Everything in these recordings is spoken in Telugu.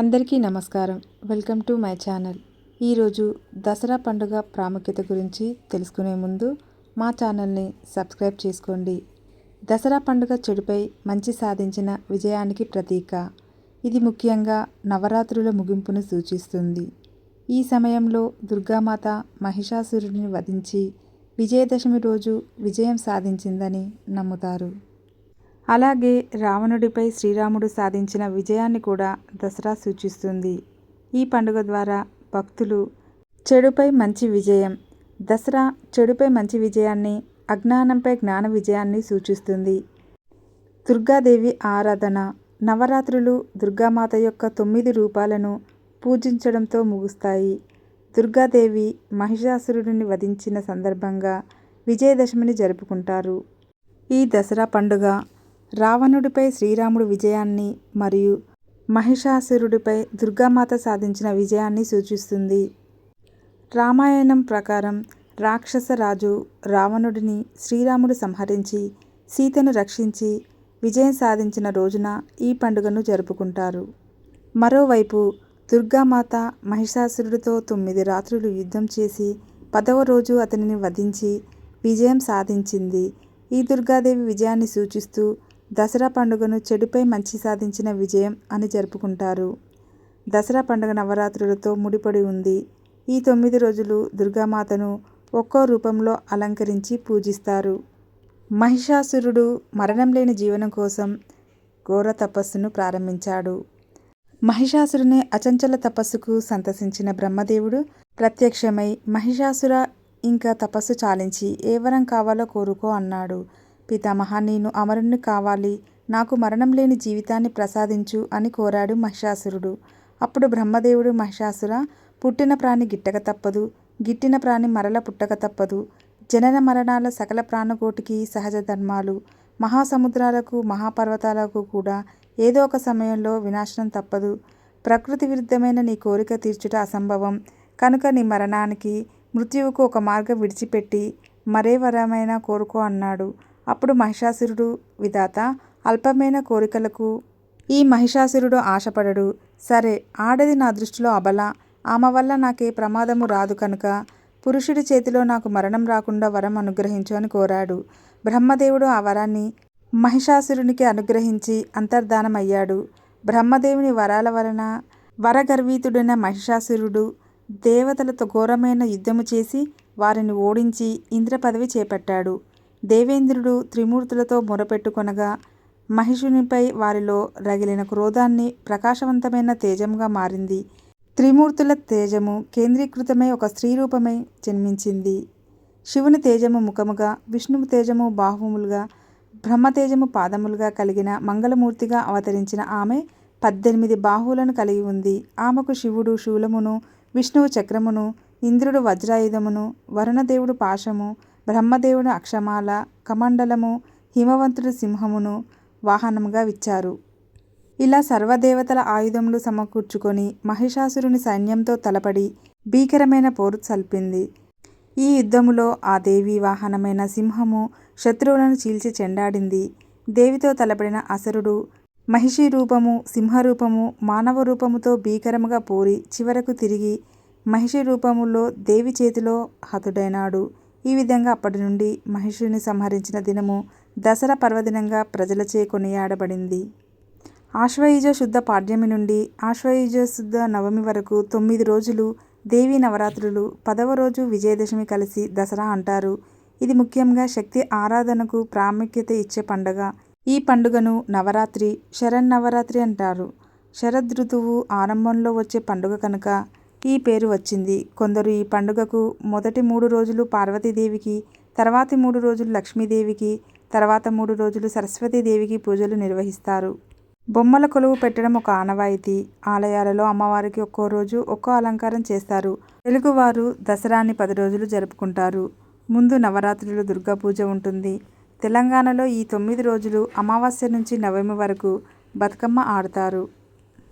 అందరికీ నమస్కారం. Welcome to my channel. ఈరోజు దసరా పండుగ ప్రాముఖ్యత గురించి తెలుసుకునే ముందు మా ఛానల్ని సబ్స్క్రైబ్ చేసుకోండి. దసరా పండుగ చెడుపై మంచి సాధించిన విజయానికి ప్రతీక. ఇది ముఖ్యంగా నవరాత్రుల ముగింపును సూచిస్తుంది. ఈ సమయంలో దుర్గామాత మహిషాసురుడిని వధించి విజయదశమి రోజు విజయం సాధించిందని నమ్ముతారు. అలాగే రావణుడిపై శ్రీరాముడు సాధించిన విజయాన్ని కూడా దసరా సూచిస్తుంది. ఈ పండుగ ద్వారా భక్తులు చెడుపై మంచి విజయం దసరా చెడుపై మంచి విజయాన్ని అజ్ఞానంపై జ్ఞాన విజయాన్ని సూచిస్తుంది. దుర్గాదేవి ఆరాధన నవరాత్రులు దుర్గామాత యొక్క తొమ్మిది రూపాలను పూజించడంతో ముగుస్తాయి. దుర్గాదేవి మహిషాసురుడిని వధించిన సందర్భంగా విజయదశమిని జరుపుకుంటారు. ఈ దసరా పండుగ రావణుడిపై శ్రీరాముడు విజయాన్ని మరియు మహిషాసురుడిపై దుర్గామాత సాధించిన విజయాన్ని సూచిస్తుంది. రామాయణం ప్రకారం రాక్షస రాజు రావణుడిని శ్రీరాముడు సంహరించి సీతను రక్షించి విజయం సాధించిన రోజున ఈ పండుగను జరుపుకుంటారు. మరోవైపు దుర్గామాత మహిషాసురుడితో తొమ్మిది రాత్రులు యుద్ధం చేసి పదవ రోజు అతనిని వధించి విజయం సాధించింది. ఈ దుర్గాదేవి విజయాన్ని సూచిస్తూ దసరా పండుగను చెడుపై మంచి సాధించిన విజయం అని జరుపుకుంటారు. దసరా పండుగ నవరాత్రులతో ముడిపడి ఉంది. ఈ తొమ్మిది రోజులు దుర్గామాతను ఒక్కో రూపంలో అలంకరించి పూజిస్తారు. మహిషాసురుడు మరణం లేని జీవనం కోసం ఘోర తపస్సును ప్రారంభించాడు. మహిషాసురుని అచంచల తపస్సుకు సంతసించిన బ్రహ్మదేవుడు ప్రత్యక్షమై మహిషాసుర ఇంకా తపస్సు చాలించి ఏ వరం కావాలో కోరుకో అన్నాడు. పితామహ నేను అమరుణ్ణి కావాలి. నాకు మరణం లేని జీవితాన్ని ప్రసాదించు అని కోరాడు మహిషాసురుడు. అప్పుడు బ్రహ్మదేవుడు మహిషాసుర పుట్టిన ప్రాణి గిట్టక తప్పదు. గిట్టిన ప్రాణి మరల పుట్టక తప్పదు. జనన మరణాల సకల ప్రాణకోటికి సహజ ధర్మాలు. మహాసముద్రాలకు మహాపర్వతాలకు కూడా ఏదో ఒక సమయంలో వినాశనం తప్పదు. ప్రకృతి విరుద్ధమైన నీ కోరిక తీర్చుట అసంభవం. కనుక నీ మరణానికి మృత్యువుకు ఒక మార్గం విడిచిపెట్టి మరే వరమైనా కోరుకో అన్నాడు. అప్పుడు మహిషాసురుడు విధాత అల్పమైన కోరికలకు ఈ మహిషాసురుడు ఆశపడడు. సరే ఆడది నా దృష్టిలో అబల. ఆమె వల్ల నాకే ప్రమాదము రాదు కనుక పురుషుడి చేతిలో నాకు మరణం రాకుండా వరం అనుగ్రహించు అని కోరాడు. బ్రహ్మదేవుడు ఆ వరాన్ని మహిషాసురునికి అనుగ్రహించి అంతర్ధానమయ్యాడు. బ్రహ్మదేవుని వరాల వలన వరగర్వీతుడైన మహిషాసురుడు దేవతలతో ఘోరమైన యుద్ధము చేసి వారిని ఓడించి ఇంద్ర పదవి చేపట్టాడు. దేవేంద్రుడు త్రిమూర్తులతో మొరపెట్టుకొనగా మహిషునిపై వారిలో రగిలిన క్రోధాన్ని ప్రకాశవంతమైన తేజంగా మారింది. త్రిమూర్తుల తేజము కేంద్రీకృతమై ఒక స్త్రీ రూపమై జన్మించింది. శివుని తేజము ముఖముగా విష్ణువు తేజము బాహుములుగా బ్రహ్మతేజము పాదములుగా కలిగిన మంగళమూర్తిగా అవతరించిన ఆమె పద్దెనిమిది బాహువులను కలిగి ఉంది. ఆమెకు శివుడు శూలమును విష్ణువు చక్రమును ఇంద్రుడు వజ్రాయుధమును వరుణదేవుడు పాశము బ్రహ్మదేవుడు అక్షమాల కమండలము హిమవంతుడు సింహమును వాహనముగా ఇచ్చారు ఇలా సర్వదేవతల ఆయుధములు సమకూర్చుకొని మహిషాసురుని సైన్యంతో తలపడి భీకరమైన పోరు సల్పింది. ఈ యుద్ధములో ఆ దేవి వాహనమైన సింహము శత్రువులను చీల్చి చెండాడింది. దేవితో తలపడిన అసురుడు మహిషి రూపము సింహరూపము మానవ రూపముతో భీకరముగా పోరి చివరకు తిరిగి మహిషి రూపములో దేవి చేతిలో హతుడైనాడు. ఈ విధంగా అప్పటి నుండి మహిషుని సంహరించిన దినము దసరా పర్వదినంగా ప్రజలచే కొనియాడబడింది. ఆశ్వయుజ శుద్ధ పాడ్యమి నుండి ఆశ్వయుజ శుద్ధ నవమి వరకు తొమ్మిది రోజులు దేవీ నవరాత్రులు పదవ రోజు విజయదశమి కలిసి దసరా అంటారు. ఇది ముఖ్యంగా శక్తి ఆరాధనకు ప్రాముఖ్యత ఇచ్చే పండుగ. ఈ పండుగను నవరాత్రి శరన్నవరాత్రి అంటారు. శరదృతువు ఆరంభంలో వచ్చే పండుగ కనుక ఈ పేరు వచ్చింది. కొందరు ఈ పండుగకు మొదటి మూడు రోజులు పార్వతీదేవికి తర్వాతి మూడు రోజులు లక్ష్మీదేవికి తర్వాత మూడు రోజులు సరస్వతీదేవికి పూజలు నిర్వహిస్తారు. బొమ్మల కొలువు పెట్టడం ఒక ఆనవాయితీ. ఆలయాలలో అమ్మవారికి ఒక్కో రోజు ఒక్కో అలంకారం చేస్తారు. తెలుగువారు దసరాని పది రోజులు జరుపుకుంటారు. ముందు నవరాత్రులు దుర్గా పూజ ఉంటుంది. తెలంగాణలో ఈ తొమ్మిది రోజులు అమావాస్య నుంచి నవమి వరకు బతుకమ్మ ఆడతారు.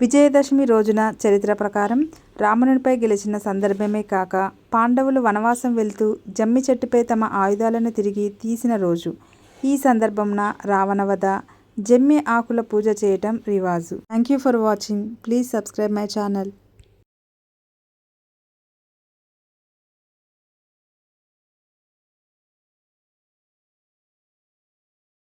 విజయదశమి రోజున చరిత్ర ప్రకారం రావణునిపై గెలిచిన సందర్భమే కాక పాండవులు వనవాసం వెళ్తూ జమ్మి చెట్టుపై తమ ఆయుధాలను తిరిగి తీసిన రోజు. ఈ సందర్భంన రావణవధ జమ్మి ఆకుల పూజ చేయటం రివాజు. Thank you for watching please subscribe my channel